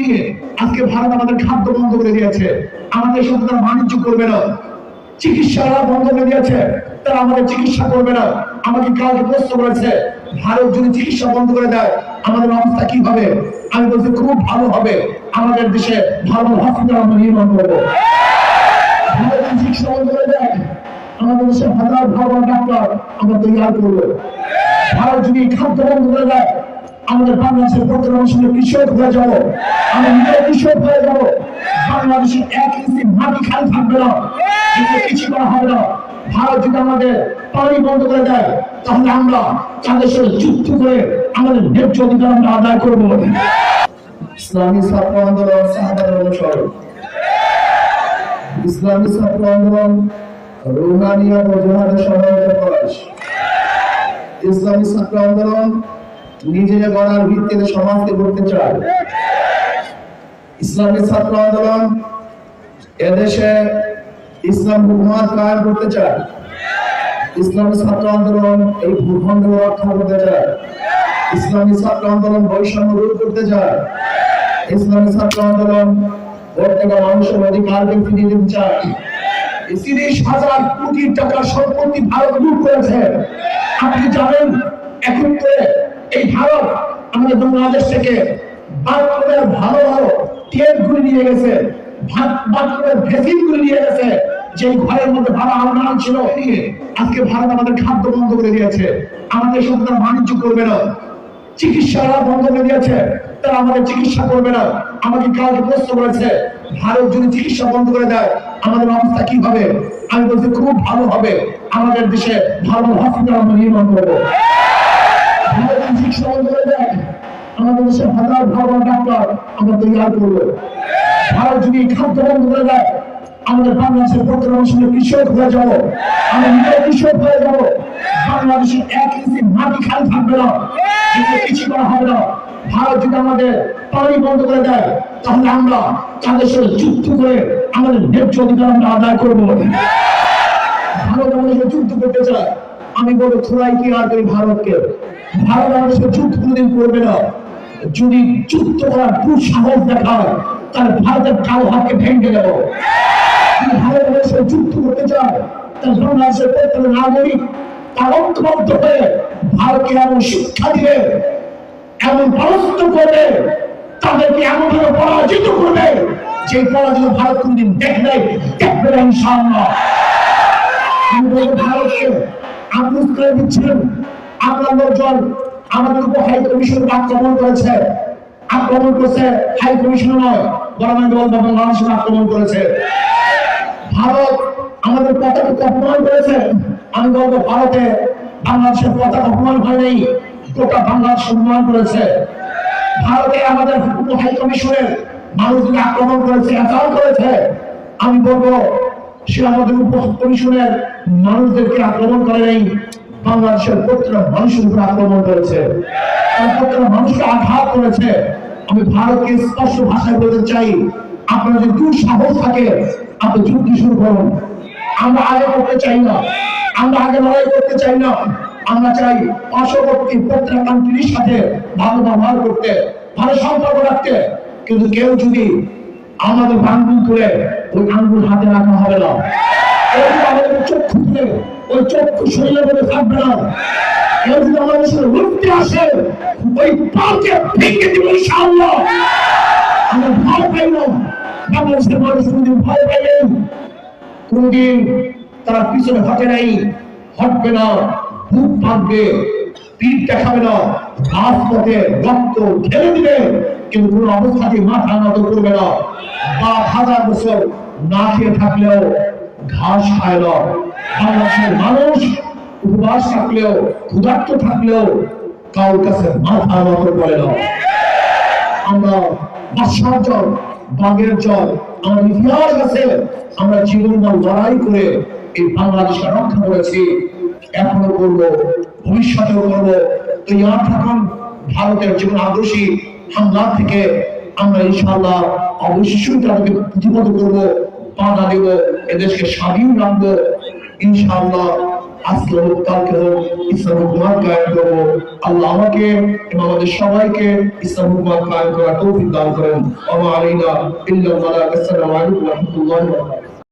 নিয়ে আজকে ভারত আমাদের খাদ্য বন্ধ করে দিয়েছে? আমাদের সাথে তারা বাণিজ্য করবে না। চিকিৎসারা বন্ধ করে দিয়েছে। তারা আমাদের চিকিৎসা করবে না। আমাকে কালকে প্রশ্ন করেছে, ভারত যদি চিকিৎসা বন্ধ করে দেয়, আমাদের অবস্থা কি হবে আমি বলছি, খুব ভালো হবে। আমাদের দেশে ভালো হসপিটাল আমরা নির্মাণ করব। চিকিৎসা বন্ধ করে দেয়, আমাদের দেশে হাজার ভালো ডাক্তার আমরা তৈরি করব। ভারত যদি খাদ্য বন্ধ করে দেয় আমাদের বাংলাদেশের প্রত্যেক মানুষের কৃষক হয়ে যাব। আমরা নিজের কৃষক হয়ে যাব। বাংলাদেশের এক ইঞ্চি মাটি খালি থাকবে না। কিছু করা হবে না। ভারত যদি আমাদের পানি বন্ধ করে দেয়, তাহলে আমরা তাদের সাথে যুদ্ধ করে আমাদের ন্যায্য অধিকার আমরা আদায় করব। ইসলামী ছাত্র আন্দোলন সাহাবাদ অনুসরণ ইসলামী ছাত্র আন্দোলন রোহানিয়া ও জোহারের প্রকাশ। ইসলামী ছাত্র আন্দোলন নিজের গড়ার ভিত্তিতে সমাজকে গড়তে চায়। ইসলামী ছাত্র আন্দোলন এদেশে ইসলাম হুকুমাত কায়েম করতে চায়। ইসলামী ছাত্র আন্দোলন এই ভূখণ্ড রক্ষা করতে চায়। ইসলামী ছাত্র আন্দোলন বৈষম্য দূর করতে চায়। ইসলামী ছাত্র আন্দোলন প্রত্যেকটা মানুষের অধিকারকে ফিরিয়ে দিতে চায়। তিরিশ হাজার কোটি টাকা সম্পত্তি ভারত লুট করেছে। আপনি জানেন, এখন করে ভারত আমাদের বাংলাদেশ থেকে বাথরুমের ভালো ভালো টেপ গুলি নিয়ে নিয়ে গেছে আমাদের আমাদের অবস্থা কি হবে আমি বলছি, খুব ভালো হবে। আমাদের দেশে ভালো হসপিটাল আমরা নির্মাণ করব। আমাদের দেশে হাজার ভালো ডাক্তার আমরা তৈরি করব। ভারত যদি বন্ধ করে দেয়, আমাদের বাংলাদেশের প্রত্যেক মানুষের কৃষক হয়ে যাব, আমরা নিজের হয়ে যাব। বাংলাদেশের এক ইঞ্চি মাটি না কিছু করা আমাদের পানি বন্ধ করে দেয়, তাহলে আমরা তাদের সাথে যুদ্ধ করে আমাদের ন্যায্য অধিকার আমরা আদায় করব। ভারত আমাদের যুদ্ধ করতে চায়। আমি বলব থোড়াই কি আর করি ভারতকে? ভারত সাথে যুদ্ধ কোনোদিন করবে না। যদি যুদ্ধ করার দুঃসাহস দেখায়, তাহলে ভারতের কাল হাতকে ভেঙে দেব। ভারত সাথে যুদ্ধ করতে চায়, তাহলে বাংলাদেশের নাগরিক, তার ঐক্যবদ্ধ হয়ে ভারতকে এমন শিক্ষা দিবে, এমন পরাস্ত করবে, তাদেরকে এমন ভাবে পরাজিত করবে, যে পরাজিত ভারত কোনদিন দেখবে দেখবে না ভারতকে আক্রোশ করে দিচ্ছেন, আপনার লোকজন আমাদের উপর হাই কমিশন আক্রমণ করেছে। আক্রমণ করেছে হাই কমিশন নয় বরং আমি বলব আক্রমণ করেছে। ভারত আমাদের পতাকা অপমান করেছে। আমি বলব, ভারতে বাংলাদেশের পতাকা অপমান হয়নি গোটা বাংলাদেশ সম্মান করেছে। ভারতে আমাদের হাই কমিশনের মানুষকে আক্রমণ করেছে এটাও করেছে। আমি বলব সে আমাদের মানুষদেরকে আক্রমণ করে বাংলাদেশের মানুষের আক্রমণ করেছে। মানুষকে আঘাত করেছে। আমি ভারতকে স্পষ্ট ভাষায় বলতে চাই, আপনার যদি দূর সাহস থাকে, আপনি যুদ্ধ শুরু করুন। আমরা আগে করতে চাই না। আমরা আগে লড়াই করতে চাই না। আমরা চাই পার্শ্ববর্তী প্রত্যেক সাথে ভালো ব্যবহার করতে, ভালো সম্পর্ক রাখতে। কিন্তু কেউ যদি আমাদের আঙ্গুল তুলে ওই আঙ্গুল হাতে রাখা হবে না। চক্ষু তুলে ওই চক্ষু শরীরে থাকবে না। ভয় তারা পিছনে হটে নাই। হটবে না। বুক পাকবে পিঠ দেখাবে না। রক্ত ঢেলে দিবে। কিন্তু কোন অবস্থাতে মাথা নত করবে না। বা হাজার বছর না খেয়ে থাকলেও ঘাস খায় না। বাংলাদেশের মানুষ উপবাস থাকলেও, ক্ষুধার্ত থাকলেও কারোর কাছে মাথা নত করে না। আমরা বর্ষার জল বাগের জল, আমার ইতিহাস আছে, আমরা জীবনদান লড়াই করে এই বাংলাদেশকে রক্ষা করেছি। এখনও করব, ভবিষ্যতেও করব। তৈয়ার থাকুন ভারতের জীবন আদর্শী হামলা থেকে আমরা ইনশাআল্লাহ অবশ্যই তাদেরকে প্রতিহত করব, বাধা দেব, এদেশকে স্বাধীন রাখব। ইনশাআল্লাহ আজকে হোক কালকে হোক, ইসলাম হুকুমাত কায়েম করব। আল্লাহ আমাকে এবং আমাদের সবাইকে ইসলাম হুকুমাত কায়েম করার তৌফিক দান করেন। আমা আলাইনা ইল্লাল বালাগ আসসালামু আলাইকুম